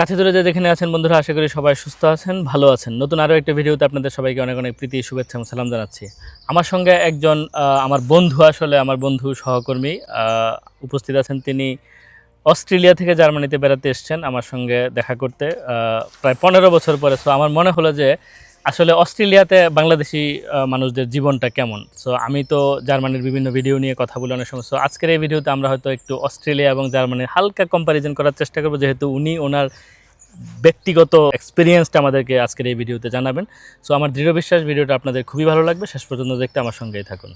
কাছে ধরে যে যেখানে আছেন বন্ধুরা, আশা করি সবাই সুস্থ আছেন, ভালো আছেন। নতুন আরও একটা ভিডিওতে আপনাদের সবাইকে অনেক অনেক প্রীতি, শুভেচ্ছা এবং সালাম জানাচ্ছি। আমার সঙ্গে একজন আমার বন্ধু আসলে আমার বন্ধু সহকর্মী উপস্থিত আছেন তিনি অস্ট্রেলিয়া থেকে জার্মানিতে বেড়াতে এসছেন, আমার সঙ্গে দেখা করতে প্রায় পনেরো বছর পরে। সো আমার মনে হলো যে আসলে অস্ট্রেলিয়াতে বাংলাদেশি মানুষদের জীবনটা কেমন? সো আমি তো জার্মানির বিভিন্ন ভিডিও নিয়ে কথা বলি অনেক সময়। সো আজকের এই ভিডিওতে আমরা হয়তো একটু অস্ট্রেলিয়া এবং জার্মানির হালকা কম্প্যারিজন করার চেষ্টা করব, যেহেতু উনি ওনার ব্যক্তিগত এক্সপিরিয়েন্সটা আমাদেরকে আজকের এই ভিডিওতে জানাবেন। সো আমার দৃঢ় বিশ্বাস ভিডিওটা আপনাদের খুবই ভালো লাগবে। শেষ পর্যন্ত দেখতে আমার সঙ্গেই থাকুন।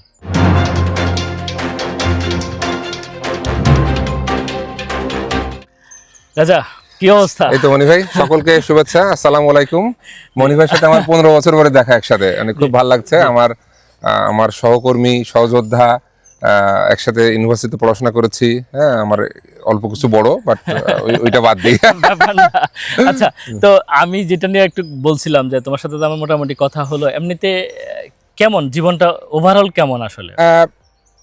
রাজা কি অবস্থা? এই তো মনি ভাই সকলকে শুভেচ্ছা আসসালামু আলাইকুম। মনি ভাইয়ের সাথে আমার পনেরো বছর পরে দেখা একসাথে মানে খুব ভালো লাগছে। আমার আমার সহকর্মী সহযোদ্ধা একসাথে ইউনিভার্সিটিতে পড়াশোনা করেছি হ্যাঁ আমার অল্প কিছু বড় বাট ওইটা বাদ দিই। আচ্ছা তো আমি যেটা নিয়ে একটু বলছিলাম যে তোমার সাথে তো আমার মোটামুটি কথা হলো এমনিতে কেমন? জীবনটা ওভারঅল কেমন আসলে?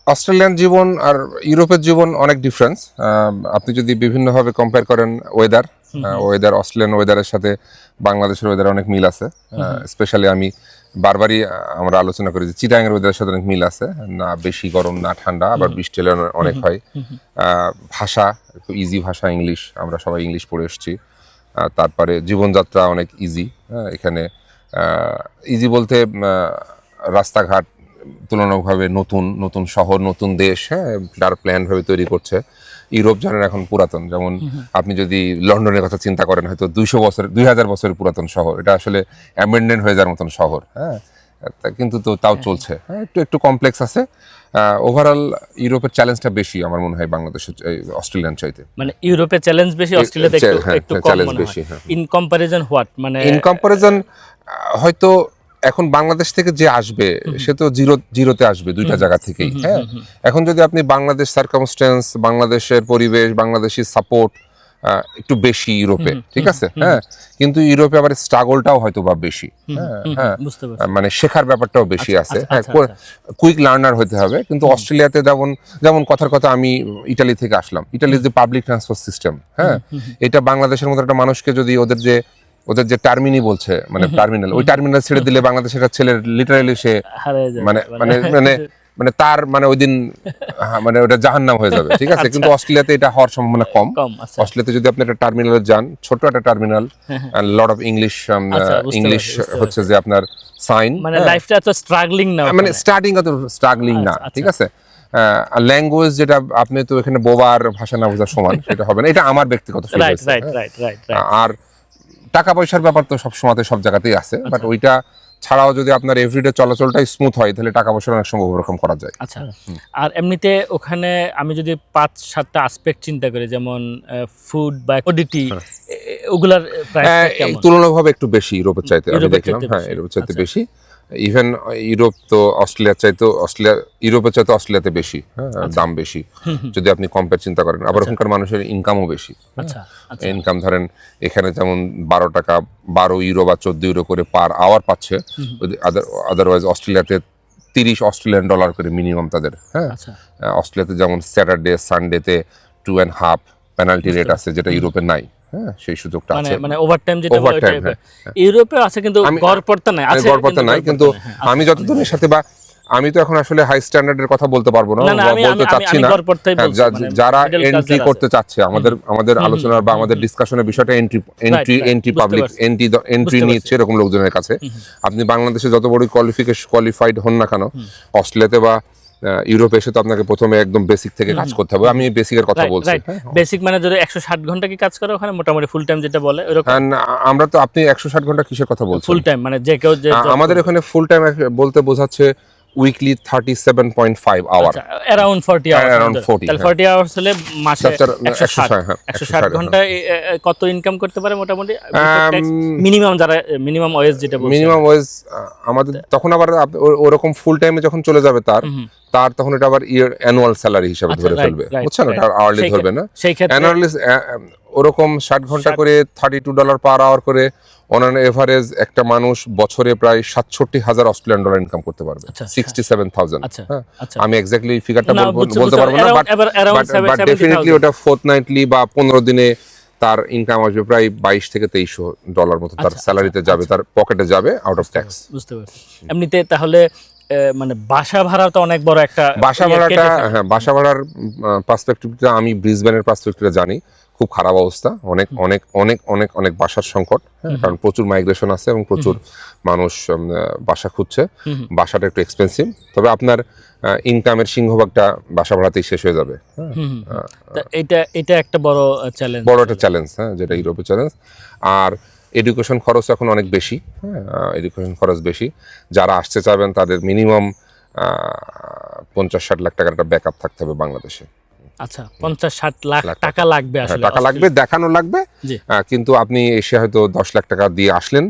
অস্ট্রেলিয়ান জীবন আর ইউরোপের জীবন অনেক ডিফারেন্স আপনি যদি বিভিন্নভাবে কম্পেয়ার করেন ওয়েদার ওয়েদার অস্ট্রেলিয়ান ওয়েদারের সাথে বাংলাদেশের ওয়েদার অনেক মিল আছে। স্পেশালি আমি বারবারই আমরা আলোচনা করি যে চিটাঙ্গের ওয়েদারের সাথে অনেক মিল আছে। না বেশি গরম না ঠান্ডা আবার বৃষ্টি হলে অনেক হয়। ভাষা খুব ইজি ভাষা ইংলিশ আমরা সবাই ইংলিশ পড়ে এসেছি। তারপরে জীবনযাত্রা অনেক ইজি এখানে ইজি বলতে রাস্তাঘাট তুলনামূলকভাবে নতুন নতুন শহর নতুন দেশ হ্যাঁ তার প্ল্যান ভাবে তৈরি করছে। ইউরোপ জানেন এখন পুরাতন যেমন আপনি যদি লন্ডনের কথা চিন্তা করেন হয়তো দুইশো বছর দুই হাজার বছরের পুরাতন শহর। এটা আসলে অ্যামেন্ডেন্ট হয়ে যাওয়ার মতন শহর হ্যাঁ। কিন্তু তো তাও চলছে। হ্যাঁ, একটু একটু কমপ্লেক্স আছে। ওভারঅল ইউরোপের চ্যালেঞ্জটা বেশি আমার মনে হয় বাংলাদেশের অস্ট্রেলিয়ান চাইতে। মানে ইউরোপে চ্যালেঞ্জ বেশি অস্ট্রেলিয়াতে একটু হ্যাঁ, একটু কম মনে বেশি, হয়। হ্যাঁ। ইন কম্পারিজন হোয়াট মানে ইন কম্পারিজন হয়তো এখন বাংলাদেশ থেকে যে আসবে সে তো জিরো জিরোতে আসবে দুইটা জায়গা থেকেই হ্যাঁ? এখন যদি আপনি বাংলাদেশ সার্কামস্টেন্স বাংলাদেশের পরিবেশ বাংলাদেশি সাপোর্ট একটু বেশি ইউরোপে ঠিক আছে? হ্যাঁ? কিন্তু ইউরোপে আবার স্ট্রাগলটাও হয়তো বা বেশি হ্যাঁ হ্যাঁ। মানে শেখার ব্যাপারটাও বেশি আছে আচ্ছা, হ্যাঁ আচ্ছা, কুইক লার্নার হতে হবে। কিন্তু অস্ট্রেলিয়াতে যেমন যেমন কথার কথা আমি ইটালি থেকে আসলাম। ইটালির যে পাবলিক ট্রান্সপোর্ট সিস্টেম হ্যাঁ? এটা বাংলাদেশের মতো একটা মানুষকে যদি ওদের যে ওদের যে টার্মিনি বলছে মানে টার্মিনাল ওই টার্মিনাল ছেড়ে দিলে বাংলাদেশের একটা ছেলের লিটারালি সে মানে মানে মানে মানে তার মানে ওই দিন হ্যাঁ, মানে ওটা জাহান্নাম হয়ে যাবে ঠিক আছে? কিন্তু অস্ট্রেলিয়াতে এটা হওয়ার সম্ভাবনা কম। আচ্ছা। অস্ট্রেলিয়াতে যদি আপনি একটা টার্মিনালে যান ছোট একটা টার্মিনাল লট অফ ইংলিশ আচ্ছা, ইংলিশ হচ্ছে যে আপনার সাইন মানে লাইফটা এত স্ট্রাগলিং না মানে স্টার্টিং অত স্ট্রাগলিং না আচ্ছা, ঠিক আছে? ল্যাঙ্গুয়েজ যেটা আপনি তো এখানে বোবার ভাষা না বোঝার সমান সেটা হবে না। এটা আমার ব্যক্তিগত হ্যাঁ। রাইট রাইট রাইট আর টাকা পয়সার ব্যাপার তো সব সময়তে সব জায়গাতেই আছে আচ্ছা। বাট ওইটা ছাড়াও যদি আপনার এভরিডে চলাচলটাই স্মুথ হয় তাহলে টাকা পয়সার অনেক সময় ওরকম করা যায় আচ্ছা আর এমনিতে ওখানে আমি যদি পাঁচ সাতটা আসপেক্ট চিন্তা করি যেমন ফুড বা কোডিটি ওগুলার প্রাইস হ্যাঁ, কেমন তুলনাভাবে একটু বেশি ইউরোপের চাইতে আমি দেখলাম চাইতে হ্যাঁ। ইউরোপের চাইতে আচ্ছা। বেশি ইভেন ইউরোপ তো অস্ট্রেলিয়ার চাইতে অস্ট্রেলিয়া ইউরোপের চাইতে অস্ট্রেলিয়াতে বেশি হ্যাঁ আচ্ছা। দাম বেশি। যদি আপনি কম্পেয়ার চিন্তা করেন আবার ওখানকার মানুষের ইনকামও বেশি। আচ্ছা আচ্ছা। ইনকাম ধরেন এখানে যেমন বারো টাকা বারো ইউরো বা চোদ্দ ইউরো করে পার আওয়ার পাচ্ছে আদারওয়াইজ অস্ট্রেলিয়াতে তিরিশ অস্ট্রেলিয়ান ডলার করে মিনিমাম তাদের হ্যাঁ। আচ্ছা। অস্ট্রেলিয়াতে যেমন Saturday সানডেতে two and half penalty rate আছে যেটা ইউরোপে নাই। হ্যাঁ সেই সুযোগটা মানে আছে। মানে ওভারটাইম যেটা বলে ওইটা- হ্যাঁ, ইউরোপে আছে কিন্তু গড়পড়তা নাই আছে গড়পড়তা নাই কিন্তু হ্যাঁ, আমি যতদিনের সাথে বা আমি তো এখন আসলে হাই স্ট্যান্ডার্ডের কথা বলতে পারব না বলতে চাচ্ছি না। হ্যাঁ, মানে যারা এন্ট্রি করতে চাচ্ছে আমাদের আমাদের আলোচনার বা আমাদের ডিসকাশনের বিষয়টা entry entry entry public. Entry entry নিচ্ছে এরকম লোকজনের কাছে। আপনি বাংলাদেশে যত বড় কোয়ালিফিকেশন কোয়ালিফাইড হন না কেন অস্ট্রেলিয়াতে বা ইউরোপে এসে তো আপনাকে প্রথমে একদম বেসিক থেকে কাজ করতে হবে। আমি বেসিকের কথা বলছি। হ্যাঁ। বেসিক মানে যদি একশো ষাট ঘণ্টা কি কাজ করে ওখানে? মোটামুটি ফুল টাইম যেটা বলে এরকম And আমরা তো আপনি একশো ষাট ঘণ্টা কিসের কথা বলছেন? ফুল টাইম মানে যে কেউ যে আমাদের এখানে ফুল টাইম বলতে বোঝাচ্ছে weekly thirty seven point five hour Around 40, তাহলে হ্যাঁ। ফর্টি আওয়ার্স হলে মাসে চার- চার- একশো ষাট। 160, হ্যাঁ, 160, ষাট হ্যাঁ। ঘন্টায় এ- এ- এ- কত ইনকাম করতে পারে মোটামুটি? Um, মিনিমাম যারা মিনিমাম ওয়েজ যেটা বলছে মিনিমাম ওয়েজ আমাদের তখন আবার ওরকম ফুল টাইমে যখন চলে যাবে তার তার তখন এটা আবার ইয়ার অ্যানুয়াল স্যালারি হিসাবে আচ্ছা, ধরে ফেলবে। বুঝছেন? right. আওয়ারলি ধরবে না। সেই ক্ষেত্রে ওরকম ষাট ঘণ্টা করে thirty two dollar per hour করে অন এভারেজ একটা মানুষ বছরে প্রায় সাতষট্টি হাজার অস্ট্রেলিয়ান ডলার ইনকাম করতে পারবে। আচ্ছা, সিক্সটি সেভেন থাউজেন্ড আচ্ছা আচ্ছা। আমি এক্স্যাক্টলি ফিগারটা বলতে পারব না বাট এবার around seven- বাট 70,000 ডেফিনেটলি ওটা ফোর্থ নাইটলি বা পনেরো দিনে তার ইনকাম আসবে প্রায় বাইশ থেকে তেইশশো ডলার মতো তার আচ্ছা, স্যালারিতে যাবে তার পকেটে যাবে আউট অফ ট্যাক্স বুঝতে পারছি। এমনিতে তাহলে মানে বাসা ভাড়া তো অনেক বড় একটা বাসা ইয়ে ভাড়াটা হ্যাঁ বাসা ভাড়ার পার্সপেক্টিভটা আমি ব্রিসবেনের পার্সপেক্টিভটা জানি। খুব খারাপ অবস্থা। অনেক অনেক অনেক অনেক অনেক বাসার সংকট। কারণ প্রচুর মাইগ্রেশন আছে এবং প্রচুর মানুষ বাসা খুঁজছে। বাসাটা একটু এক্সপেন্সিভ তবে আপনার ইনকামের সিংহভাগটা বাসা ভাড়াতেই শেষ হয়ে যাবে। হ্যাঁ। এটা এটা একটা বড় চ্যালেঞ্জ বড় একটা চ্যালেঞ্জ হ্যাঁ যেটা ইউরোপের চ্যালেঞ্জ আর এডুকেশন খরচ এখন অনেক বেশি হ্যাঁ এডুকেশন খরচ বেশি। যারা আসতে চাবেন তাদের মিনিমাম পঞ্চাশ ষাট লাখ টাকার একটা ব্যাকআপ থাকতে হবে বাংলাদেশে। আচ্ছা পঞ্চাশ ষাট লাখ টাকা লাগবে হ্যাঁ, টাকা লাগবে দেখানো লাগবে। কিন্তু আপনি এসে হয়তো দশ লাখ টাকা দিয়ে আসলেন।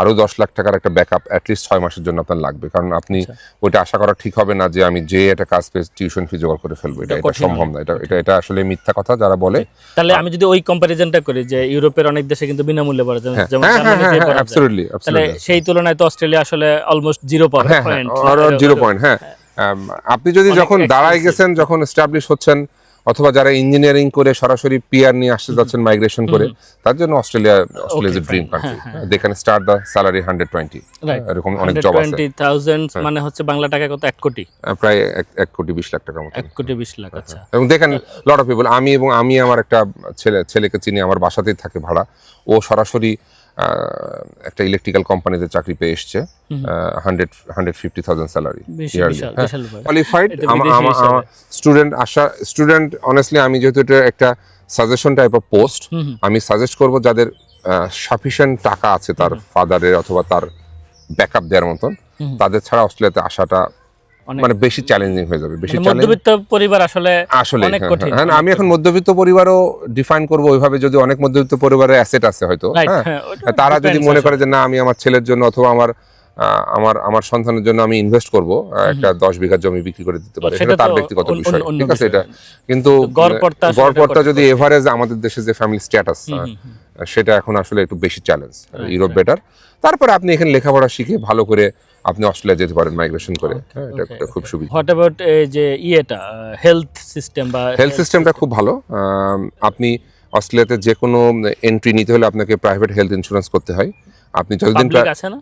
আরও দশ লাখ টাকার একটা ব্যাকআপ অ্যাটলিস্ট ছয় মাসের জন্য আপনার লাগবে। কারণ আপনি আচ্ছা। ওইটা আশা করা ঠিক হবে না যে আমি যে একটা কাজ পেয়ে টিউশন ফি জোগাড় করে ফেলব। এটা সম্ভব না। এটা এটা এটা আসলে মিথ্যা কথা যারা বলে। তাহলে আমি যদি ওই কম্পারিজনটা করি যে ইউরোপের অনেক দেশে কিন্তু বিনামূল্যে পড়া যায় হ্যাঁ। যেমন হ্যাঁ তাহলে সেই তুলনায় তো অস্ট্রেলিয়া আসলে almost zero point zero point হ্যাঁ আপনি যদি যখন দাঁড়ায় গেছেন যখন এস্টাবলিশ হচ্ছেন অথবা যারা ইঞ্জিনিয়ারিং করে সরাসরি পিআর নিয়ে আসতে যাচ্ছেন মাইগ্রেশন করে তার জন্য Australia Australia is dream country হ্যাঁ, হ্যাঁ। They can start the salary hundred twenty. এরকম অনেক জব আছে। হ্যাঁ। মানে হচ্ছে বাংলা টাকা কত? এক কোটি। প্রায় এক- কোটি বিশ লাখ টাকার মতো। এক কোটি বিশ লাখ আচ্ছা। এবং দেখেন লট অফ পিপল আমি এবং আমি আমার একটা ছেলে ছেলেকে চিনি আমার বাসাতেই থাকে ভাড়া। ও সরাসরি একটা ইলেকট্রিক্যাল কোম্পানিতে চাকরি পেয়ে এসছে hundred hundred fifty thousand salary. Qualified. Student আসা স্টুডেন্ট অনেস্টলি আমি যেহেতু এটা একটা সাজেশন টাইপ অফ পোস্ট আমি সাজেস্ট করব যাদের সাফিসিয়েন্ট টাকা আছে তার ফাদারের অথবা তার ব্যাকআপ দেওয়ার মতন তাদের ছাড়া অস্ট্রেলিয়াতে আসাটা মানে বেশি চ্যালেঞ্জিং হয়ে যাবে বেশি মানে মধ্যবিত্ত পরিবার আসলে আসলে অনেক হ্যাঁ, কঠিন, হ্যাঁ, আমি এখন মধ্যবিত্ত পরিবারও ডিফাইন করব ওইভাবে যদি অনেক মধ্যবিত্ত পরিবারের অ্যাসেট আছে হয়তো হ্যাঁ। হ্যাঁ তারা যদি মনে করে যে না আমি আমার ছেলের জন্য অথবা আমার আমার আমার সন্তানের জন্য আমি ইনভেস্ট করব একটা দশ বিঘা জমি বিক্রি করে দিতে পারে সেটা তার ব্যক্তিগত বিষয় ঠিক আছে? এটা কিন্তু গড়পড়তা যদি এভারেজ আমাদের দেশে যে ফ্যামিলি স্ট্যাটাস। সেটা এখন আসলে একটু বেশি চ্যালেঞ্জ ইউরোপ বেটার তারপরে আপনি এখানে লেখাপড়া শিখে ভালো করে আপনি অস্ট্রেলিয়া যেতে পারেন মাইগ্রেশন করে। হ্যাঁ, এটা এটা খুব সুবিধা। হোয়াট অ্যাবাউট এই যে ইয়েটা হেলথ সিস্টেম বা হেলথ সিস্টেমটা খুব ভালো। আপনি অস্ট্রেলিয়াতে যে কোনো এন্ট্রি নিতে হলে আপনাকে প্রাইভেট হেলথ ইন্স্যুরেন্স করতে হয়। আপনি যতদিন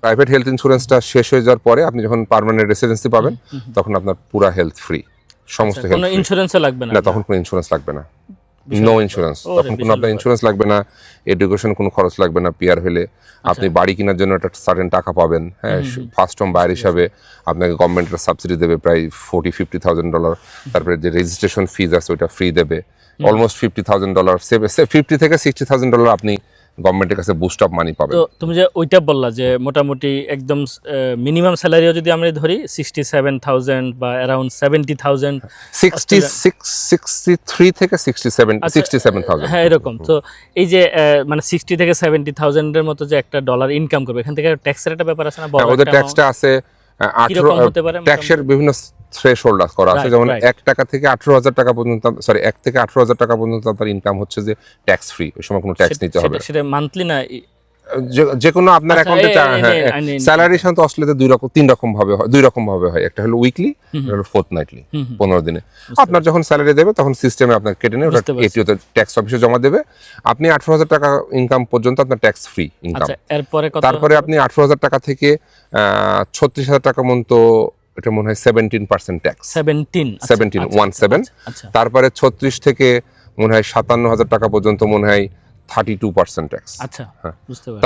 প্রাইভেট হেলথ ইন্স্যুরেন্সটা শেষ হয়ে যাওয়ার পরে আপনি যখন পার্মানেন্ট রেসিডেন্সি পাবেন তখন আপনার পুরা হেলথ ফ্রি সমস্ত হেলথ কোনো ইন্স্যুরেন্সও লাগবে না তখন কোনো ইন্স্যুরেন্স লাগবে না। নো ইন্স্যুরেন্স তখন কোনো আপনার ইন্স্যুরেন্স লাগবে না এডুকেশন কোনো খরচ লাগবে না পিয়ার হলে। আচ্ছা। আপনি বাড়ি কেনার জন্য একটা সার্টেন টাকা পাবেন হ্যাঁ ফার্স্ট হোম। বায়ার হিসাবে আপনাকে গভর্নমেন্টের সাবসিডি দেবে প্রায় ফোর্টি ফিফটি থাউজেন্ড ডলার তারপরে যে রেজিস্ট্রেশন ফিজ আছে ওইটা ফ্রি দেবে। Almost fifty thousand dollar save fifty থেকে সিক্সটি থাউজেন্ড ডলার আপনি গভর্নমেন্টের কাছে বুস্ট আপ মানি পাবেন। তো তুমি যে ওইটা বললা যে মোটামুটি একদম মিনিমাম স্যালারিও যদি আমরা ধরি সিক্সটি সেভেন থাউজেন্ড বা around seventy thousand sixty six sixty three থেকে sixty seven sixty seven thousand হ্যাঁ এরকম। তো এই যে মানে সিক্সটি থেকে সেভেন্টি থাউজেন্ডের মতো যে একটা ডলার ইনকাম করবে এখান থেকে ট্যাক্সের একটা ব্যাপার আছে না? বড় ওদের ট্যাক্সটা আছে আঠারো ট্যাক্সের বিভিন্ন থ্রেশ হোল্ড করা আছে। যেমন এক টাকা থেকে আঠারো হাজার টাকা পর্যন্ত সরি এক থেকে আঠারো হাজার টাকা পর্যন্ত আপনার ইনকাম হচ্ছে যে ট্যাক্স ফ্রি ওই সময় কোনো ট্যাক্স নিতে হবে সেটা মান্থলি না যে- কোনো আপনার অ্যাকাউন্টে স্যালারি সাধারণত অস্ট্রেলিয়াতে দুই রকম তিন রকম ভাবে হয় দুই রকম ভাবে হয়। একটা হলো উইকলি হলো ফোর্থ নাইটলি। পনেরো দিনে। আপনার যখন স্যালারি দেবে তখন সিস্টেমে আপনার কেটে নেবে ওটা এটিওতে ট্যাক্স অফিসে জমা দেবে। আপনি আঠারো হাজার টাকা ইনকাম পর্যন্ত আপনার ট্যাক্স ফ্রি ইনকাম তারপরে আপনি আঠারো হাজার টাকা থেকে ছত্রিশ হাজার টাকা মতো এটা মনে হয় seventeen percent tax seventeen 17, one. আচ্ছা তারপরে ছত্রিশ থেকে মনে হয় সাতান্ন হাজার টাকা পর্যন্ত মনে হয় থার্টি টু পার্সেন্ট ট্যাক্স আচ্ছা হ্যাঁ।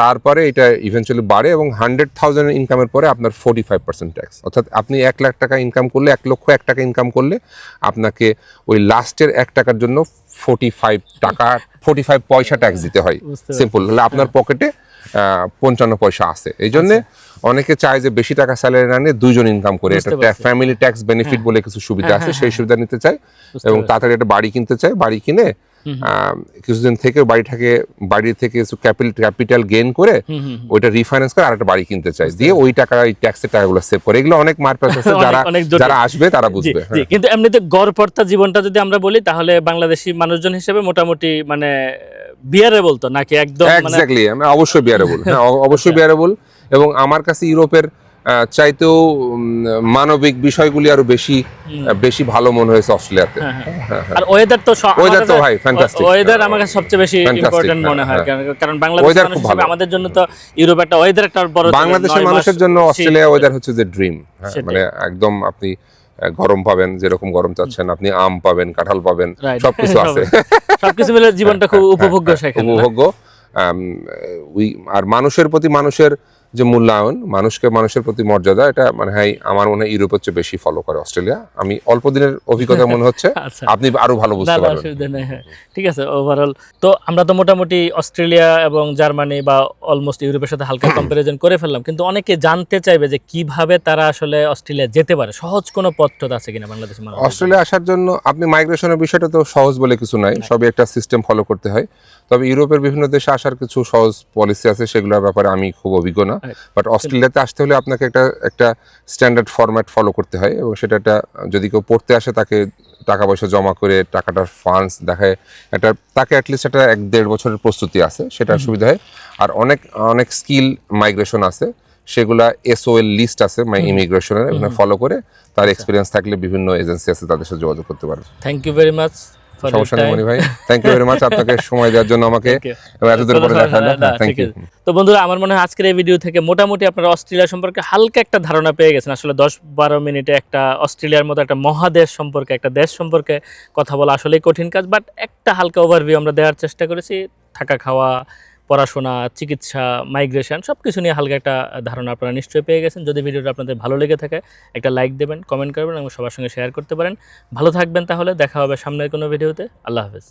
তারপরে এটা ইভেনচুয়ালি বাড়ে এবং হান্ড্রেড থাউজেন্ড ইনকামের পরে আপনার ফোর্টি ফাইভ পার্সেন্ট ট্যাক্স অর্থাৎ আপনি এক লাখ টাকা ইনকাম করলে এক লক্ষ এক টাকা ইনকাম করলে আপনাকে ওই লাস্টের এক টাকার জন্য ফোর্টি ফাইভ টাকা ফোর্টি ফাইভ পয়সা ট্যাক্স দিতে হয়। সিম্পল হলে আপনার পকেটে পঞ্চান্ন পয়সা আছে। এই জন্যে অনেকে চায় যে বেশি টাকা স্যালারি না নিয়ে দুইজন ইনকাম করে। এটা ফ্যামিলি ট্যাক্স বেনিফিট বলে কিছু সুবিধা আছে সেই সুবিধা নিতে চায় এবং তাড়াতাড়ি একটা বাড়ি কিনতে চায়। বাড়ি কিনে কিছুদিন থেকে বাড়ি বাড়িটাকে বাড়ি থেকে কিছু ক্যাপিটাল গেইন করে। ওইটা রিফাইন্যান্স করে আরেকটা বাড়ি কিনতে চাই। দিয়ে ওই টাকা ওই ট্যাক্সের টাকাগুলো সেভ করে। এগুলো অনেক মারপ্যাচ আছে যারা যারা আসবে তারা বুঝবে হ্যাঁ। কিন্তু এমনিতে গড়পড়তা জীবনটা যদি আমরা বলি তাহলে বাংলাদেশি মানুষজন হিসেবে মোটামুটি মানে বিয়ারে বলতো নাকি একদম মানে এক্স্যাক্টলি আমি অবশ্যই বিয়ারেবল হ্যাঁ অবশ্যই বিয়ারেবল এবং আমার কাছে ইউরোপের চাইতেও মানবিক বিষয়গুলি আরও বেশি বেশি ভালো মনে হয়েছে অস্ট্রেলিয়াতে। হ্যাঁ, হ্যাঁ। আর ওয়েদার তো আমার তো ভাই, fantastic. ওয়েদার আমার কাছে সবচেয়ে বেশি ইম্পর্টেন্ট হ্যাঁ, মনে হয় হ্যাঁ। কারণ- বাংলাদেশের আমাদের জন্য তো ইউরোপ একটা ওয়েদার একটা বড় বাংলাদেশের মানুষের জন্য অস্ট্রেলিয়া ওয়েদার হচ্ছে যে ড্রিম মানে একদম আপনি গরম পাবেন যেরকম গরম চাচ্ছেন আপনি আম পাবেন কাঁঠাল পাবেন সবকিছু আছে। সবকিছু মিলে জীবনটা খুব উপভোগ্য সেখানে উপভোগ্য। আর মানুষের প্রতি মানুষের যে মূল্যায়ন মানুষকে মানুষের প্রতি মর্যাদা এটা মানে হয় আমার মনে হয় ইউরোপের চেয়ে বেশি ফলো করে অস্ট্রেলিয়া। আমি অল্প দিনের অভিজ্ঞতা মনে হচ্ছে আচ্ছা। আপনি আরও ভালো বুঝতে পারবেন। হ্যাঁ। ঠিক আছে ওভারঅল তো আমরা তো মোটামুটি অস্ট্রেলিয়া এবং জার্মানি বা অলমোস্ট ইউরোপের সাথে হালকা কম্পারিজন করে ফেললাম কিন্তু অনেকে জানতে চাইবে যে কীভাবে তারা আসলে অস্ট্রেলিয়া যেতে পারে। সহজ কোনো পথ আছে কিনা বাংলাদেশের মানুষ অস্ট্রেলিয়া আসার জন্য আপনি মাইগ্রেশনের বিষয়টা তো সহজ বলে কিছু নাই সবই একটা সিস্টেম ফলো করতে হয়। তবে ইউরোপের বিভিন্ন দেশে আসার কিছু সহজ পলিসি আছে সেগুলোর ব্যাপারে আমি খুব অভিজ্ঞ না. বাট অস্ট্রেলিয়াতে আসতে হলে আপনাকে একটা একটা স্ট্যান্ডার্ড ফরম্যাট ফলো করতে হয় এবং সেটা একটা যদি কেউ পড়তে আসে তাকে টাকা পয়সা জমা করে টাকাটার ফান্ডস দেখায় একটা তাকে অ্যাটলিস্ট একটা এক দেড় বছরের প্রস্তুতি আছে সেটার সুবিধা হয়। আর অনেক অনেক স্কিল মাইগ্রেশন আছে সেগুলা এসওএল লিস্ট আছে মাই ইমিগ্রেশনের ফলো করে তার এক্সপিরিয়েন্স থাকলে বিভিন্ন এজেন্সি আছে তাদের সাথে যোগাযোগ করতে পারে thank you very much for সমস্যা নেই মনি ভাই। থ্যাংক ইউ ভেরি মাচ আপনাকে সময় দেওয়ার জন্য আমাকে। এবং এতদিন পরে দেখা হলো থ্যাংক ইউ তো বন্ধুরা আমার মনে হয় আজকের এই ভিডিও থেকে মোটামুটি আপনারা অস্ট্রেলিয়া সম্পর্কে হালকা একটা ধারণা পেয়ে গেছেন। আসলে দশ বারো মিনিটে একটা অস্ট্রেলিয়ার মতো একটা মহাদেশ সম্পর্কে একটা দেশ সম্পর্কে কথা বলা আসলে কঠিন কাজ বাট একটা হালকা ওভারভিউ আমরা দেওয়ার চেষ্টা করেছি। থাকা খাওয়া পড়াশোনা, চিকিৎসা মাইগ্রেশন সব কিছু নিয়ে হালকা একটা ধারণা আপনারা নিশ্চয়ই পেয়ে গেছেন। যদি ভিডিওটা আপনাদের ভালো লেগে থাকে, একটা লাইক দেবেন কমেন্ট করবেন এবং সবার সঙ্গে শেয়ার করতে পারেন। ভালো থাকবেন তাহলে, দেখা হবে সামনের কোনো ভিডিওতে আল্লাহ হাফেজ।